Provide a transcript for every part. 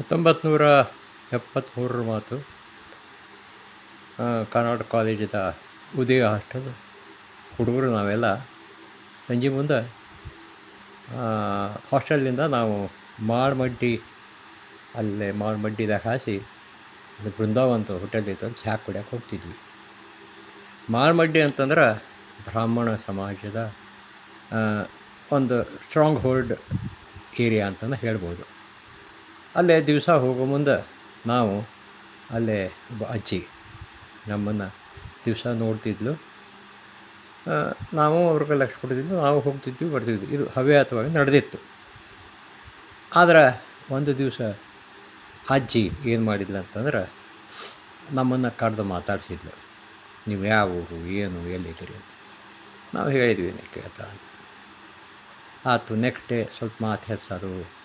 ಹತ್ತೊಂಬತ್ತು ನೂರ ಎಪ್ಪತ್ತ್ಮೂರರ ಮಾತು ಕರ್ನಾಟಕ ಕಾಲೇಜಿದ ಉದಯ ಹಾಸ್ಟೆಲ್, ಹುಡುಗರು ನಾವೆಲ್ಲ ಸಂಜೆ ಮುಂದೆ ಹಾಸ್ಟೆಲ್ನಿಂದ ನಾವು ಮಾಳ್ಮಡ್ಡಿ, ಅಲ್ಲೇ ಮಾಳ್ಮಡ್ಡಿದಾಗ ಹಾಸಿ ಅಲ್ಲಿ ಬೃಂದಾವಂತ ಹೋಟೆಲ್ ಇತ್ತು ಅಲ್ಲಿ ಚಹಾ ಕುಡಿಯೋಕೆ ಹೋಗ್ತಿದ್ವಿ. ಮಾಳ್ಮಡ್ಡಿ ಅಂತಂದ್ರೆ ಬ್ರಾಹ್ಮಣ ಸಮಾಜದ ಒಂದು ಸ್ಟ್ರಾಂಗ್ ಹೋಲ್ಡ್ ಏರಿಯಾ ಅಂತಂದು ಹೇಳ್ಬೋದು. ಅಲ್ಲೇ ದಿವಸ ಹೋಗೋ ಮುಂದೆ ನಾವು ಅಲ್ಲೇ ಒಬ್ಬ ಅಜ್ಜಿ ನಮ್ಮನ್ನು ದಿವಸ ನೋಡ್ತಿದ್ಲು. ನಾವು ಅವ್ರಿಗೆ ಲಕ್ಷ ಕೊಡ್ತಿದ್ವಿ ನಾವು ಹೋಗ್ತಿದ್ವಿ, ಬರ್ತಿದ್ವಿ. ಇದು ಹವ್ಯಾತವಾಗಿ ನಡೆದಿತ್ತು. ಆದರೆ ಒಂದು ದಿವಸ ಅಜ್ಜಿ ಏನು ಮಾಡಿದ್ಲು ಅಂತಂದ್ರೆ ನಮ್ಮನ್ನು ಕರೆದು ಮಾತಾಡಿಸಿದ್ಲು. ನೀವು ಯಾವ ಊರು, ಏನು, ಎಲ್ಲಿದ್ದೀರಿ ಅಂತ. ನಾವು ಹೇಳಿದ್ವಿ ಕೇಳ್ತಾ ಅಂತ. ಆಯಿತು ನೆಕ್ಸ್ಟ್ ಡೇ ಸ್ವಲ್ಪ ಮಾತು ಹೆಸರು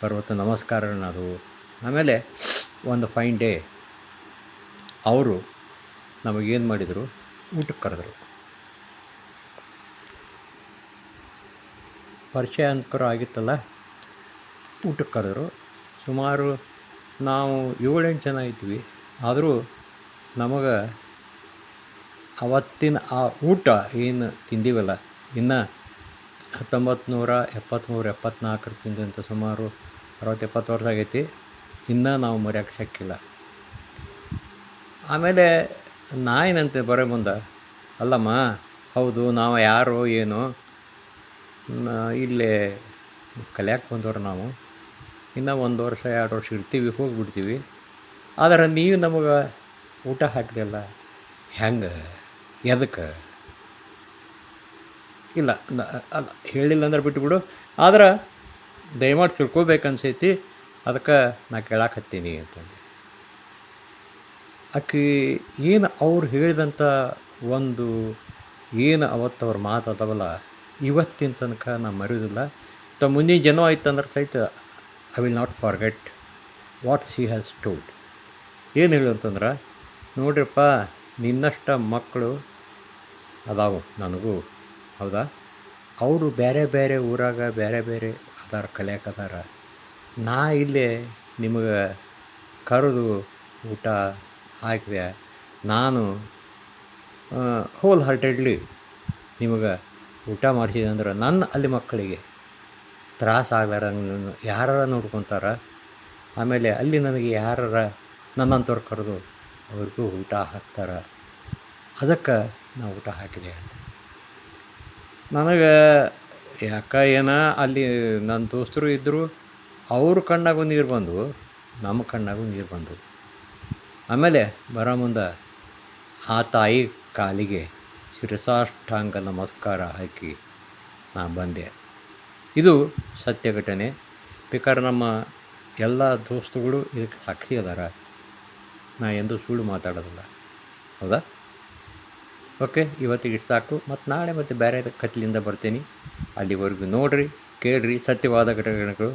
ಪರ್ವತ ನಮಸ್ಕಾರನದು. ಆಮೇಲೆ ಒಂದು ಫೈನ್ ಡೇ ಅವರು ನಮಗೇನು ಮಾಡಿದರು? ಊಟಕ್ಕೆ ಕರೆದ್ರು. ಪರಿಚಯ ಅಂಕರ ಆಗಿತ್ತಲ್ಲ, ಊಟಕ್ಕೆ ಕರೆದರು. ಸುಮಾರು ನಾವು ಏಳೆಂಟು ಜನ ಇದ್ವಿ. ಆದರೂ ನಮಗೆ ಅವತ್ತಿನ ಆ ಊಟ ಏನು ತಿಂದೀವಲ್ಲ, ಇನ್ನು ಹತ್ತೊಂಬತ್ತು ನೂರ ಎಪ್ಪತ್ತ್ಮೂರು ಎಪ್ಪತ್ನಾಲ್ಕರ ತಿಂದಂಥ ಸುಮಾರು ಅರವತ್ತು ಎಪ್ಪತ್ತು ವರ್ಷ ಆಗೈತಿ. ಇನ್ನೂ ನಾವು ಮರೆಯೋಕ್ಕೆ ಶಕ್ಕಿಲ್ಲ. ಆಮೇಲೆ ನಾ ಏನಂತೆ ಬರೋ ಮುಂದೆ? ಅಲ್ಲಮ್ಮ, ಹೌದು, ನಾವು ಯಾರು, ಏನು ಇಲ್ಲೇ ಕಲಿಯಾಕೆ ಬಂದವರು ನಾವು. ಇನ್ನೂ ಒಂದು ವರ್ಷ, ಎರಡು ವರ್ಷ ಇರ್ತೀವಿ, ಹೋಗಿಬಿಡ್ತೀವಿ. ಆದರೆ ನೀವು ನಮಗೆ ಊಟ ಹಾಕಿದೆಲ್ಲ ಹೆಂಗೆ, ಎದಕ್ಕೆ? ಇಲ್ಲ ಅಲ್ಲ, ಹೇಳಿಲ್ಲ ಅಂದ್ರೆ ಬಿಟ್ಬಿಡು. ಆದ್ರೆ ದಯಮಾಡಿ ತಿಳ್ಕೊಬೇಕನ್ಸೈತಿ. ಅದಕ್ಕೆ ನಾ ಕೇಳಾಕತ್ತೀನಿ ಅಂತಂದು. ಆಕೆ ಏನು ಅವ್ರು ಹೇಳಿದಂಥ ಒಂದು ಏನು ಅವತ್ತು ಅವ್ರ ಮಾತು ಅದಾವಲ್ಲ, ಇವತ್ತಿನ ತನಕ ನಾ ಮರೆಯೋದಿಲ್ಲ. ತ ಮುಂದಿನ ಜನ ಆಯ್ತಂದ್ರೆ ಸಹಿತ I will not forget what's he has told ಏನು ಹೇಳು ಅಂತಂದ್ರೆ, ನೋಡ್ರಿಪ್ಪ, ನಿನ್ನಷ್ಟ ಮಕ್ಕಳು ಅದಾವು, ನನಗೂ ಹೌದಾ? ಅವರು ಬೇರೆ ಬೇರೆ ಊರಾಗ ಬೇರೆ ಬೇರೆ ಅದಾರ, ಕಲಿಯಾಕ ಅದಾರ. ನಾ ಇಲ್ಲೇ ನಿಮಗೆ ಕರೆದು ಊಟ ಹಾಕಿದೆ. ನಾನು ಹೋಲ್ ಹಾರ್ಟೆಡ್ಲಿ ನಿಮಗೆ ಊಟ ಮಾಡಿಸಿದೆ ಅಂದ್ರೆ ನನ್ನ ಅಲ್ಲಿ ಮಕ್ಕಳಿಗೆ ತ್ರಾಸ ಆಗ್ಲಾರಂಗೆ ಯಾರ ನೋಡ್ಕೊತಾರ. ಆಮೇಲೆ ಅಲ್ಲಿ ನನಗೆ ಯಾರ ನನ್ನಂಥವ್ರು ಕರೆದು ಅವ್ರಿಗೂ ಊಟ ಹಾಕ್ತಾರೆ. ಅದಕ್ಕೆ ನಾವು ಊಟ ಹಾಕಿದೆ ಅಂತ. ನನಗೆ ಯಾಕ ಏನ ಅಲ್ಲಿ ನನ್ನ ದೋಸ್ತರು ಇದ್ದರು ಅವ್ರ ಕಣ್ಣಾಗೂ ನೀರು ಬಂದವು ನಮ್ಮ ಕಣ್ಣಾಗೂ ನೀರು ಬಂದವು ಆಮೇಲೆ ಬರೋ ಮುಂದೆ ಆ ತಾಯಿ ಕಾಲಿಗೆ ಶಿರಸಾಷ್ಟಾಂಗ ನಮಸ್ಕಾರ ಹಾಕಿ ನಾನು ಬಂದೆ. ಇದು ಸತ್ಯ ಘಟನೆ. ಬೇಕಾದ್ರೆ ನಮ್ಮ ಎಲ್ಲ ದೋಸ್ತುಗಳು ಇದಕ್ಕೆ ಸಾಕ್ಷಿ ಅದಾರ. ನಾ ಎಂದೂ ಸುಳ್ಳು ಮಾತಾಡೋದಿಲ್ಲ. ಹೌದಾ? ಓಕೆ, ಇವತ್ತಿಗೆ ಸಾಕು. ಮತ್ತು ನಾಳೆ ಮತ್ತೆ ಬೇರೆ ಕತ್ಲಿಂದ ಬರ್ತೀನಿ. ಅಲ್ಲಿವರೆಗೂ ನೋಡಿರಿ, ಕೇಳ್ರಿ, ಸತ್ಯವಾದ ಘಟನೆಗಳು.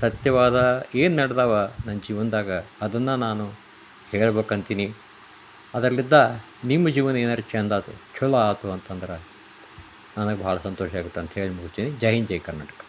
ಸತ್ಯವಾದ ಏನು ನಡೆದವ ನನ್ನ ಜೀವನದಾಗ, ಅದನ್ನು ನಾನು ಹೇಳ್ಬೇಕಂತೀನಿ. ಅದರಲ್ಲಿದ್ದ ನಿಮ್ಮ ಜೀವನ ಏನಾರು ಚೆಂದ ಆಯ್ತು ಚಲೋ ಆಯ್ತು ಅಂತಂದ್ರೆ ನನಗೆ ಭಾಳ ಸಂತೋಷ ಆಗುತ್ತೆ ಅಂತ ಹೇಳಿ ಮುಗಿಸ್ತೀನಿ. ಜೈ ಹಿಂದ್, ಜೈ ಕರ್ನಾಟಕ.